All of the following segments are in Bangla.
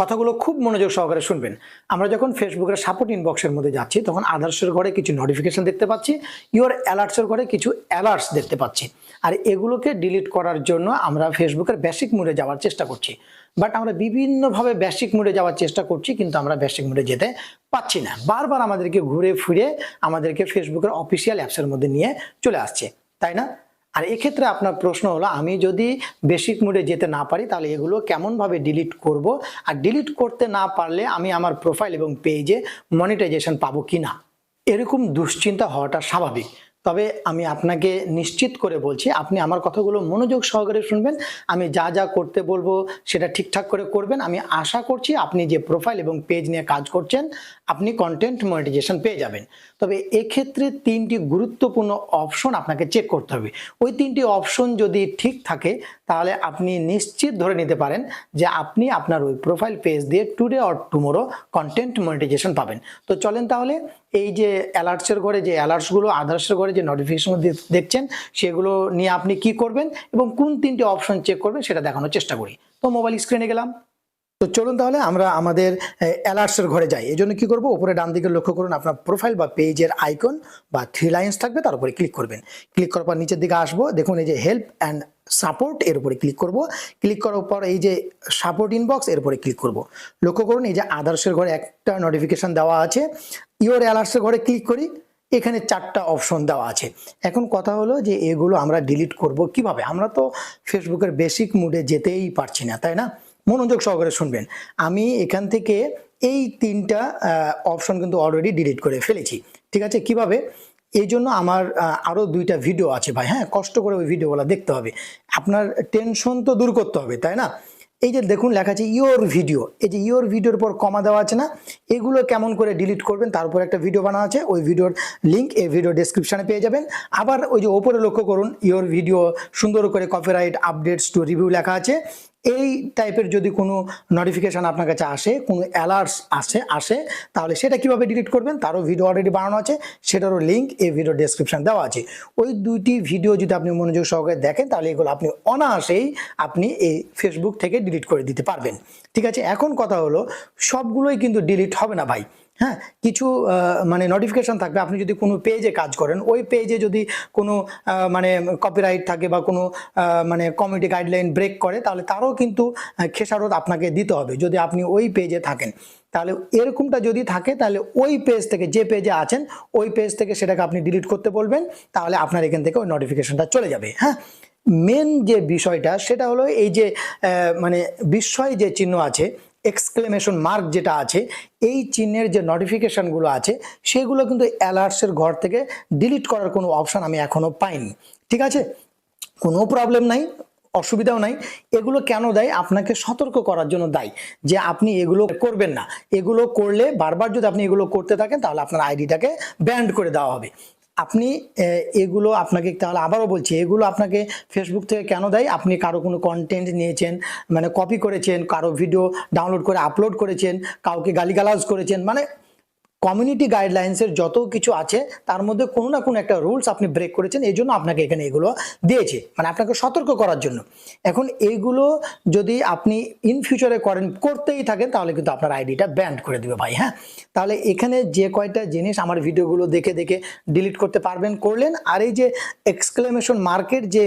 কথাগুলো খুব মনোযোগ সহকারে শুনবেন। আমরা যখন ফেসবুকের সাপোর্ট ইনবক্সের মধ্যে যাচ্ছি, তখন আদার্সের ঘরে কিছু নোটিফিকেশন দেখতে পাচ্ছি ইওর অ্যালার্টসের ঘরে কিছু অ্যালার্টস দেখতে পাচ্ছি। আর এগুলোকে ডিলিট করার জন্য আমরা ফেসবুকের বেসিক মোডে যাওয়ার চেষ্টা করছি। বাট আমরা বিভিন্নভাবে বেসিক মোডে যাওয়ার চেষ্টা করছি, কিন্তু আমরা বেসিক মোডে যেতে পাচ্ছি না। বারবার আমাদেরকে ঘুরে ফিরে আমাদেরকে ফেসবুকের অফিসিয়াল অ্যাপসের মধ্যে নিয়ে চলে আসছে। তাই না? আর এক্ষেত্রে আপনার প্রশ্ন হলো, আমি যদি বেসিক মোডে যেতে না পারি, তাহলে এগুলো কেমনভাবে ডিলিট করব? আর ডিলিট করতে না পারলে আমি আমার প্রোফাইল এবং পেজে মনিটাইজেশন পাবো কি না এরকম দুশ্চিন্তা হওয়াটা স্বাভাবিক। তবে আমি আপনাকে নিশ্চিত করে বলছি, আপনি আমার কথাগুলো মনোযোগ সহকারে শুনবেন, আমি যা যা করতে বলব সেটা ঠিকঠাক করে করবেন। আমি আশা করছি আপনি যে প্রোফাইল এবং পেজ নিয়ে কাজ করছেন আপনি কন্টেন্ট মনিটাইজেশন পেয়ে যাবেন। তবে এক্ষেত্রে তিনটি গুরুত্বপূর্ণ অপশন আপনাকে চেক করতে হবে। ওই তিনটি অপশন যদি ঠিক থাকে, তাহলে আপনি নিশ্চিত ধরে নিতে পারেন যে আপনি আপনার ওই প্রোফাইল পেজ দিয়ে today or tomorrow content monetisation পাবেন। তো চলেন তাহলে, এই যে অ্যালার্টসের ঘরে, যে অ্যালার্টসগুলো আদার্সের ঘরে যে নোটিফিকেশন দেখছেন, সেগুলো নিয়ে আপনি কি করবেন এবং কোন তিনটি অপশন চেক করবেন সেটা দেখানোর চেষ্টা করি। তো মোবাইল স্ক্রিনে গেলাম। তো চলুন তাহলে আমরা আমাদের অ্যালার্টসের ঘরে যাই। এই জন্য কি করব? উপরে ডান দিকে লক্ষ্য করুন আপনার প্রোফাইল বা পেজের আইকন বা থ্রি লাইন্স থাকবে, তার উপরে ক্লিক করবেন। ক্লিক করার পর নিচের দিকে আসব। দেখুন এই যে হেল্প অ্যান্ড সাপোর্ট এর উপরে ক্লিক করব। ক্লিক করার পর এই যে সাপোর্ট ইনবক্স এর উপরে ক্লিক করব। লক্ষ্য করুন এই যে আদার্সের ঘরে একটা নোটিফিকেশন দেওয়া আছে। ইওর অ্যালার্টসের ঘরে ক্লিক করি। এখানে চারটা অপশন দেওয়া আছে। এখন কথা হলো যে এগুলো আমরা ডিলিট করব কীভাবে? আমরা তো ফেসবুকের বেসিক মুডে যেতেই পারছি না, তাই না? মনোযোগ সহকারে শুনবেন। আমি এখান থেকে এই তিনটা অপশন কিন্তু অলরেডি ডিলিট করে ফেলেছি। ঠিক আছে? কীভাবে? এই জন্য আমার আরও দুইটা ভিডিও আছে ভাই হ্যাঁ? কষ্ট করে ওই ভিডিওগুলো দেখতে হবে। আপনার টেনশন তো দূর করতে হবে, তাই না? এই যে দেখুন, লেখা আছে ইওর ভিডিও এই যে ইওর ভিডিওর পর কমা দেওয়া আছে না, এগুলো কেমন করে ডিলিট করবেন? তার উপর একটা ভিডিও বানানো আছে, ওই ভিডিওর লিঙ্ক এই ভিডিও ডেসক্রিপশনে পেয়ে যাবেন। আবার ওই যে ওপরে লক্ষ্য করুন ইওর ভিডিও সুন্দর করে কপিরাইট আপডেটস টু রিভিউ লেখা আছে। এই টাইপের যদি কোনো নোটিফিকেশান আপনার কাছে আসে, কোনো অ্যালার্টস আসে আসে, তাহলে সেটা কীভাবে ডিলিট করবেন? তারও ভিডিও অলরেডি বানানো আছে, সেটারও লিঙ্ক এই ভিডিও ডেসক্রিপশন দেওয়া আছে। ওই দুইটি ভিডিও যদি আপনি মনোযোগ সহকারে দেখেন, তাহলে এগুলো আপনি অনায়াসেই আপনি এই ফেসবুক থেকে ডিলিট করে দিতে পারবেন। ঠিক আছে, এখন কথা হলো, সবগুলোই কিন্তু ডিলিট হবে না ভাই। হ্যাঁ কিছু মানে নোটিফিকেশন থাকবে। আপনি যদি কোনো পেজে কাজ করেন, ওই পেজে যদি কোনো মানে কপিরাইট থাকে বা কোনো মানে কমিটি গাইডলাইন ব্রেক করে, তাহলে তারও কিন্তু খেসারত আপনাকে দিতে হবে। যদি আপনি ওই পেজে থাকেন, তাহলে এরকমটা যদি থাকে, তাহলে ওই পেজ থেকে যে পেজে আছেন, ওই পেজ থেকে সেটাকে আপনি ডিলিট করতে বলবেন, তাহলে আপনার এখান থেকে ওই নোটিফিকেশানটা চলে যাবে। হ্যাঁ মেন যে বিষয়টা, সেটা হলো এই যে মানে বিস্ময় যে চিহ্ন আছে এক্সক্লেমেশন মার্ক যেটা আছে, এই চিহ্নের যে নোটিফিকেশনগুলো আছে, সেগুলো কিন্তু অ্যালার্টসের ঘর থেকে ডিলিট করার কোনো অপশান আমি এখনও পাইনি। ঠিক আছে? কোনো প্রবলেম নাই, অসুবিধাও নাই। এগুলো কেন দেয়? আপনাকে সতর্ক করার জন্য দেয় যে আপনি এগুলো করবেন না। এগুলো করলে বারবার যদি আপনি এগুলো করতে থাকেন, তাহলে আপনার আইডিটাকে ব্যান্ড করে দেওয়া হবে। আপনি এগুলো আপনাকে তাহলে আবারও বলছি, এগুলো আপনাকে ফেসবুক থেকে কেন দেয়? আপনি কারও কোনো কন্টেন্ট নিয়েছেন মানে কপি করেছেন, কারও ভিডিও ডাউনলোড করে আপলোড করেছেন, কাউকে গালিগালাজ করেছেন মানে কমিউনিটি গাইডলাইন্সের যত কিছু আছে, তার মধ্যে কোনো না কোনো একটা রুলস আপনি ব্রেক করেছেন, এই জন্য আপনাকে এখানে এগুলো দিয়েছে। মানে আপনাকে সতর্ক করার জন্য। এখন এইগুলো যদি আপনি ইন ফিউচারে করেন, করতেই থাকেন, তাহলে কিন্তু আপনার আইডিটা ব্যান্ড করে দিবে ভাই হ্যাঁ? তাহলে এখানে যে কয়টা জিনিস আমার ভিডিওগুলো দেখে দেখে ডিলিট করতে পারবেন, করলেন, আর এই যে এক্সক্লেমেশন মার্কেট যে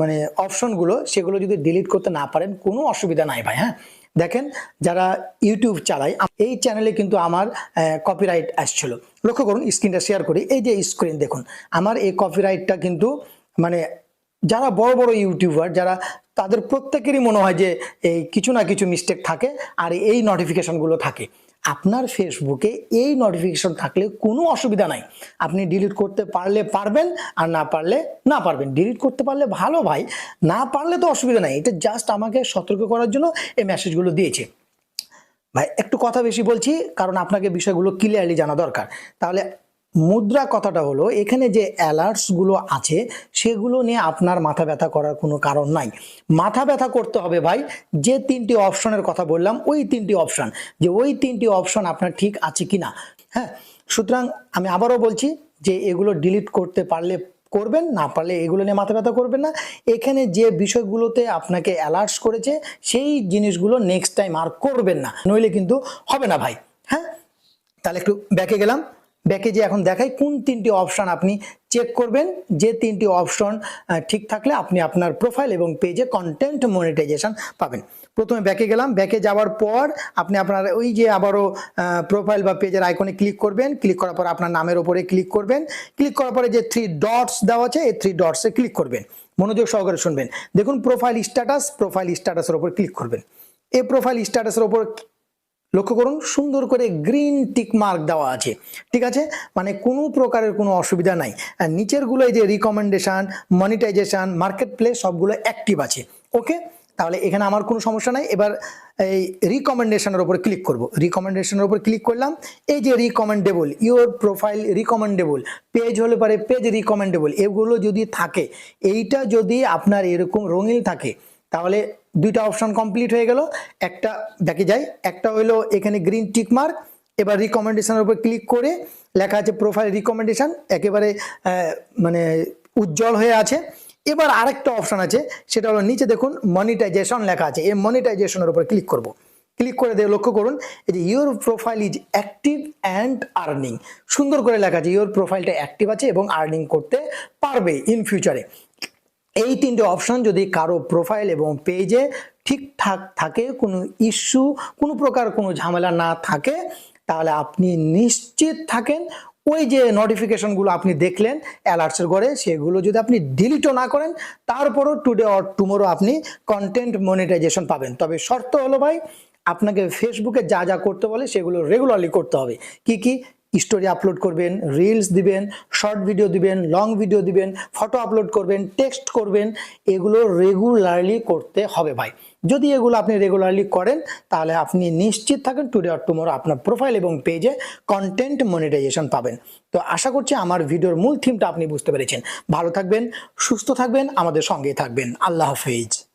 মানে অপশনগুলো সেগুলো যদি ডিলিট করতে না পারেন, কোনো অসুবিধা নাই ভাই হ্যাঁ? দেখেন যারা ইউটিউব চালায়, এই চ্যানেলে কিন্তু আমার কপিরাইট আসছিল। লক্ষ্য করুন স্ক্রিনটা শেয়ার করি। এই যে স্ক্রিন দেখুন, আমার এই কপিরাইটটা কিন্তু মানে যারা বড় বড় ইউটিউবার যারা, তাদের প্রত্যেকেরই মনে হয় যে, এই কিছু না কিছু মিস্টেক থাকে, আর এই নোটিফিকেশনগুলো থাকে। আপনার ফেসবুকে এই নোটিফিকেশন থাকলে কোনো অসুবিধা নাই। আপনি ডিলিট করতে পারলে পারবেন, আর না পারলে না পারবেন। ডিলিট করতে পারলে ভালো ভাই, না পারলে তো অসুবিধা নাই। এটা জাস্ট আমাকে সতর্ক করার জন্য এই মেসেজগুলো দিয়েছে। ভাই, একটু কথা বেশি বলছি, কারণ আপনাকে বিষয়গুলো ক্লিয়ারলি জানা দরকার। তাহলে মুদ্রা কথাটা হলো, এখানে যে অ্যালার্টসগুলো আছে, সেগুলো নিয়ে আপনার মাথা ব্যথা করার কোনো কারণ নাই। মাথা ব্যথা করতে হবে ভাই, যে তিনটি অপশনের কথা বললাম, ওই তিনটি অপশন। যে ওই তিনটি অপশন আপনার ঠিক আছে কিনা হ্যাঁ সুতরাং আমি আবারও বলছি যে এগুলো ডিলিট করতে পারলে করবেন, না পারলে এগুলো নিয়ে মাথা ব্যথা করবেন না। এখানে যে বিষয়গুলোতে আপনাকে অ্যালার্টস করেছে, সেই জিনিসগুলো নেক্সট টাইম আর করবেন না। নইলে কিন্তু হবে না ভাই। হ্যাঁ তাহলে একটু ব্যাকে গেলাম। ব্যাকে যে এখন দেখাই কোন তিনটি অপশন আপনি চেক করবেন। যে তিনটি অপশন ঠিক থাকলে আপনি আপনার প্রোফাইল এবং পেজে কন্টেন্ট মনিটাইজেশন পাবেন। প্রথমে ব্যাকে গেলাম। ব্যাকে যাওয়ার পর আপনি আপনার ওই যে আবারও প্রোফাইল বা পেজের আইকনে ক্লিক করবেন। ক্লিক করার পর আপনার নামের ওপরে ক্লিক করবেন। ক্লিক করার পরে যে থ্রি ডটস দেওয়া আছে, এই থ্রি ডটসে ক্লিক করবেন। মনোযোগ সহকারে শুনবেন। দেখুন প্রোফাইল স্ট্যাটাস প্রোফাইল স্ট্যাটাসের ওপর ক্লিক করবেন। এই প্রোফাইল স্ট্যাটাসের ওপর লক্ষ্য করুন, সুন্দর করে গ্রিন টিক মার্ক দেওয়া আছে। ঠিক আছে? মানে কোনো প্রকারের কোনো অসুবিধা নাই। আর নিচেরগুলো এই যে রিকমেন্ডেশন মনিটাইজেশন মার্কেট প্লেস সবগুলো অ্যাক্টিভ আছে। ওকে তাহলে এখানে আমার কোনো সমস্যা নাই। এবার এই রিকমেন্ডেশনের উপর ক্লিক করব। রিকমেন্ডেশনের উপর ক্লিক করলাম। এই যে recommendable your profile recommendable page হলে পারে পেজ রিকমেন্ডেবল এগুলো যদি থাকে, এইটা যদি আপনার এরকম রঙিন থাকে, তাহলে দুইটা অপশন কমপ্লিট হয়ে গেল। একটা ব্যাকে যাই, একটা হইল এখানে গ্রিন টিক মার্ক এবার রিকমেন্ডেশনের উপর ক্লিক করে লেখা আছে প্রোফাইল রিকমেন্ডেশন একেবারে মানে উজ্জ্বল হয়ে আছে। এবার আরেকটা অপশন আছে, সেটা হলো নিচে দেখুন মনিটাইজেশন লেখা আছে, এই মনিটাইজেশনের উপর ক্লিক করব। ক্লিক করে দিয়ে লক্ষ্য করুন, এই যে your profile is active and earning সুন্দর করে লেখা আছে ইওর প্রোফাইলটা অ্যাক্টিভ আছে এবং আর্নিং করতে পারবে ইন ফিউচারে এই তিনটে অপশন যদি কারও প্রোফাইল এবং পেজে ঠিকঠাক থাকে, কোনো ইস্যু কোনো প্রকার কোনো ঝামেলা না থাকে, তাহলে আপনি নিশ্চিত থাকেন। ওই যে নোটিফিকেশনগুলো আপনি দেখলেন অ্যালার্টসের ঘরে, সেগুলো যদি আপনি ডিলিটও না করেন, তারপরও টুডে অর টুমোরো আপনি কন্টেন্ট মনিটাইজেশন পাবেন। তবে শর্ত হলো ভাই, আপনাকে ফেসবুকে যা যা করতে বলে, সেগুলো রেগুলারলি করতে হবে। কি কি? স্টোরি আপলোড করবেন রিলস দিবেন শর্ট ভিডিও দিবেন লং ভিডিও দিবেন ফটো আপলোড করবেন টেক্সট করবেন, এগুলো রেগুলারলি করতে হবে ভাই। যদি এগুলো আপনি রেগুলারলি করেন, তাহলে আপনি নিশ্চিত থাকেন টুডে অর টুমোরো আপনার প্রোফাইল এবং পেজে কন্টেন্ট মনিটাইজেশন পাবেন। তো আশা করছি আমার ভিডিওর মূল থিমটা আপনি বুঝতে পেরেছেন। ভালো থাকবেন, সুস্থ থাকবেন, আমাদের সঙ্গেই থাকবেন। আল্লাহ হাফেজ।